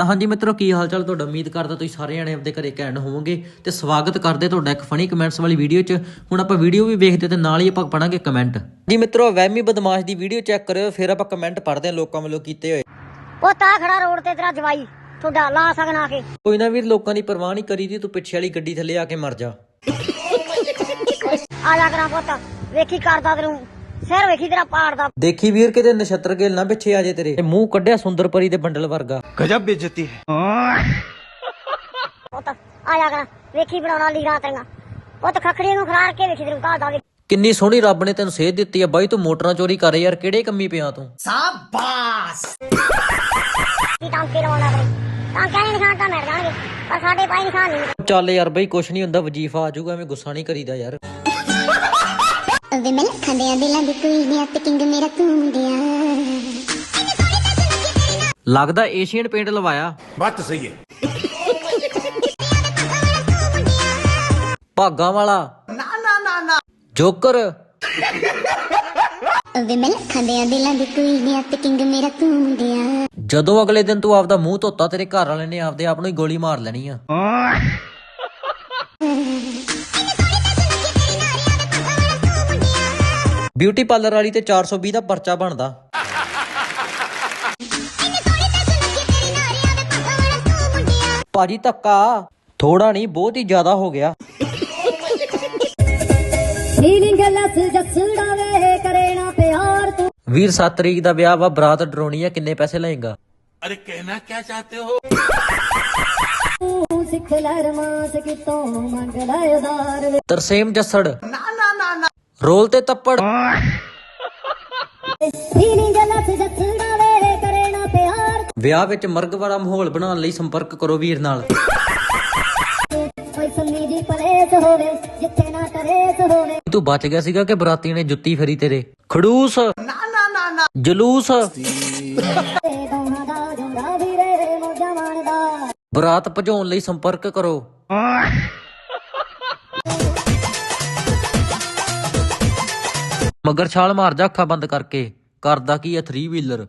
ਤਾਂ ਹਾਂਜੀ ਮਿੱਤਰੋ ਕੀ ਹਾਲ ਚਾਲ ਤੁਹਾਡਾ? ਉਮੀਦ ਕਰਦਾ ਤੁਸੀਂ ਸਾਰੇ ਜਣੇ ਆਪਦੇ ਘਰੇ ਘੈਂਟ ਹੋਵੋਗੇ ਤੇ ਸਵਾਗਤ ਕਰਦੇ ਤੁਹਾਡਾ ਇੱਕ ਫਨੀ ਕਮੈਂਟਸ ਵਾਲੀ ਵੀਡੀਓ 'ਚ। ਹੁਣ ਆਪਾਂ ਵੀਡੀਓ ਵੀ ਵੇਖਦੇ ਤੇ ਨਾਲ ਹੀ ਆਪਾਂ ਪੜਾਂਗੇ ਕਮੈਂਟ ਜੀ ਮਿੱਤਰੋ ਵਹਿਮੀ ਬਦਮਾਸ਼ ਦੀ ਵੀਡੀਓ ਚੈੱਕ ਕਰਿਓ ਫਿਰ ਆਪਾਂ ਕਮੈਂਟ ਪੜ੍ਹਦੇ ਹਾਂ ਲੋਕਾਂ ਵੱਲੋਂ ਕੀਤੇ ਹੋਏ। ਉਹ ਤਾਂ ਖੜਾ ਰੋਡ ਤੇ ਤੇਰਾ ਜਵਾਈ ਤੁਹਾਡਾ ਲਾ ਸਕਣਾ ਕੇ। ਕੋਈ ਨਾ ਵੀਰ ਲੋਕਾਂ ਦੀ ਪਰਵਾਹ ਨਹੀਂ ਕਰੀਦੀ ਤੂੰ ਪਿੱਛੇ ਵਾਲੀ ਗੱਡੀ ਥੱਲੇ ਆ ਕੇ ਮਰ ਜਾ। ਆ ਜਾ ਕਰਾਂ ਪੁੱਤ ਵੇਖੀ ਕਰਦਾ ਤੈਨੂੰ। ਸਿਰ ਵੇਖੀ ਤੇਰਾ ਪਾੜ ਦਾ। ਦੇਖੀ ਵੀਰ ਕਿਤੇ ਨਛੱਤਰ ਗਿੱਲ ਨਾ ਪਿੱਛੇ ਆ ਜੇ ਤੇਰੇ। ਤੇ ਮੂੰਹ ਕੱਢਿਆ ਸੁੰਦਰਪਰੀ ਦੇ ਬੰਡਲ ਵਰਗਾ। ਗਜਬ ਬੇਇੱਜ਼ਤੀ ਹੈ। ਪੁੱਤ ਆ ਜਾ ਕਰ। ਵੇਖੀ ਬਣਾਉਣਾ ਲੀੜਾ ਤੇਰੀਆਂ। ਪੁੱਤ ਖਖੜੀ ਨੂੰ ਖਰਾਰ ਕੇ ਵੇਖੀ ਤੈਨੂੰ ਕਾਦਾ ਵੇ। ਕਿੰਨੀ ਸੋਹਣੀ ਰੱਬ ਨੇ ਤੈਨੂੰ ਸੇਧ ਦਿੱਤੀ ਆ। ਬਾਈ ਤੂੰ ਮੋਟਰਾਂ ਚੋਰੀ ਕਰ ਯਾਰ ਕਿਹੜੇ ਕੰਮੀ ਪਿਆ ਤੂੰ? ਸ਼ਾਬਾਸ਼! ਕੀ ਟਾਂਕੇ ਲਵਾਉਣਾ ਬਈ ਟਾਂਕਿਆਂ ਦੇ ਨਿਸ਼ਾਨ ਤਾਂ ਮਿਟ ਜਾਣਗੇ ਪਰ ਸਾਡੇ ਪਾਈ ਨਿਸ਼ਾਨ ਨਹੀਂ ਚੱਲ ਯਾਰ ਬਈ ਕੁਛ ਨਹੀਂ ਹੁੰਦਾ ਵਜੀਫਾ ਆ ਜਾਊਗਾ ਐਵੇਂ ਗੁੱਸਾ ਨਹੀਂ ਕਰੀਦਾ ਯਾਰ। ਵੇ ਲੱਗਦਾ ਏਸ਼ੀਅਨ ਪੇਂਟ ਲਵਾਇਆ। ਬੱਤ ਸਹੀ ਹੈ। ਭਾਗਾ ਵਾਲਾ। ਨਾ ਨਾ ਨਾ ਨਾ। ਜੋਕਰ। ਵੇ ਮੈਂ ਲੱਖਾਂ ਦੇ ਦਿਲਾਂ ਦੀ ਤੂੰ ਹੀ ਆ ਤੇ ਕਿੰਗ ਮੇਰਾ ਤੂੰ ਮੁੰਡਿਆ। ਜਦੋਂ ਅਗਲੇ ਦਿਨ ਤੂੰ ਆਪਦਾ ਮੂੰਹ ਧੋਤਾ ਤੇਰੇ ਘਰ ਵਾਲੇ ਨੇ ਆਪਦੇ ਆਪ ਨੂੰ ਹੀ ਗੋਲੀ ਮਾਰ ਲੈਣੀ ਆ। ਬਿਊਟੀ ਪਾਰਲਰ ਵਾਲੀ ਤੇ 420 ਦਾ ਪਰਚਾ ਬਣਦਾ। ਭਾਜੀ ਧੱਕਾ। ਥੋੜਾ ਨਹੀਂ ਬਹੁਤ ਹੀ ਜ਼ਿਆਦਾ ਹੋ ਗਿਆ। ਵੀਰ ਸੱਤ ਤਰੀਕ ਦਾ ਵਿਆਹ ਵਾ ਬਰਾਤ ਡਰਾਉਣੀ ਆ ਕਿੰਨੇ ਪੈਸੇ ਲਏਗਾ? ਅਰੇ ਕਹਿਣਾ ਕੀ ਚਾਹਤੇ ਹੋ? ਸਿੱਖ ਲੈ ਕਿਤੋਂ ਮੰਗ ਲੈ ਤਰਸੇਮ ਜੱਸੜ। ਨਾ ਰੋਲ ਤੇ ਤੱਪੜ। ਵਿਆਹ ਵਿੱਚ ਮਰਗ ਵਾਲਾ ਮਾਹੌਲ ਬਣਾਉਣ ਲਈ ਸੰਪਰਕ ਕਰੋ ਵੀਰ ਨਾਲ। ਤੂੰ ਬਚ ਗਿਆ ਸੀਗਾ ਕਿ ਬਰਾਤੀ ਨੇ ਜੁੱਤੀ ਫੇਰੀ ਤੇਰੇ? ਖੜੂਸ। ਨਾ ਨਾ ਨਾ ਨਾ ਜਲੂਸ। ਬਰਾਤ ਭਜਾਉਣ ਲਈ ਸੰਪਰਕ ਕਰੋ। ਮਗਰ ਛਾਲ ਮਾਰ ਜਾ ਅੱਖਾਂ ਬੰਦ ਕਰਕੇ। ਕਰਦਾ ਕੀ ਆ 3 ਵੀਲਰ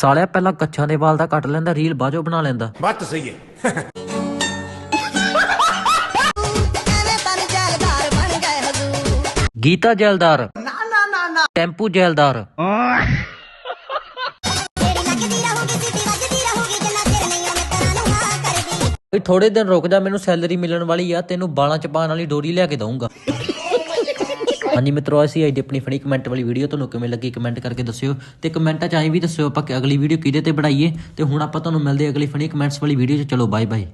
ਸਾਲਿਆ ਪਹਿਲਾਂ ਕੱਛਾਂ ਦੇ ਵਾਲ ਦਾ ਕੱਟ ਲੈਂਦਾ ਰੀਲ ਬਾਜੋ ਬਣਾ ਲੈਂਦਾ। ਬੱਤ ਸਹੀ ਹੈ। ਗੀਤਾ ਜੈਲਦਾਰ। ਨਾ ਨਾ ਨਾ ਨਾ। ਟੈਂਪੂ ਜੈਲਦਾਰ। ਵੀ ਥੋੜੇ ਦਿਨ ਰੁਕ ਜਾ, ਮੈਨੂੰ ਸੈਲਰੀ ਮਿਲਣ ਵਾਲੀ ਆ, ਤੈਨੂੰ ਬਾਲਾਂ ਚ ਪਾਉਣ ਵਾਲੀ ਡੋਰੀ ਲਿਆ ਕੇ ਦਊਂਗਾ। ਹਾਂਜੀ ਮਿੱਤਰੋ, ਅਸੀਂ ਅੱਜ ਦੀ ਆਪਣੀ ਫਣੀ ਕਮੈਂਟ ਵਾਲੀ ਵੀਡੀਓ ਤੁਹਾਨੂੰ ਕਿਵੇਂ ਲੱਗੀ ਕਮੈਂਟ ਕਰਕੇ ਦੱਸਿਓ ਤੇ ਕਮੈਂਟਾਂ ਚ ਐਂ ਵੀ ਦੱਸਿਓ ਆਪਾਂ ਕਿ ਅਗਲੀ ਵੀਡੀਓ ਕਿਹਦੇ ਤੇ ਬਣਾਈਏ ਤੇ ਹੁਣ ਆਪਾਂ ਤੁਹਾਨੂੰ ਮਿਲਦੇ ਅਗਲੀ ਫਣੀ ਕਮੈਂਟਸ ਵਾਲੀ ਵੀਡੀਓ ਚ। ਚਲੋ ਬਾਏ ਬਾਏ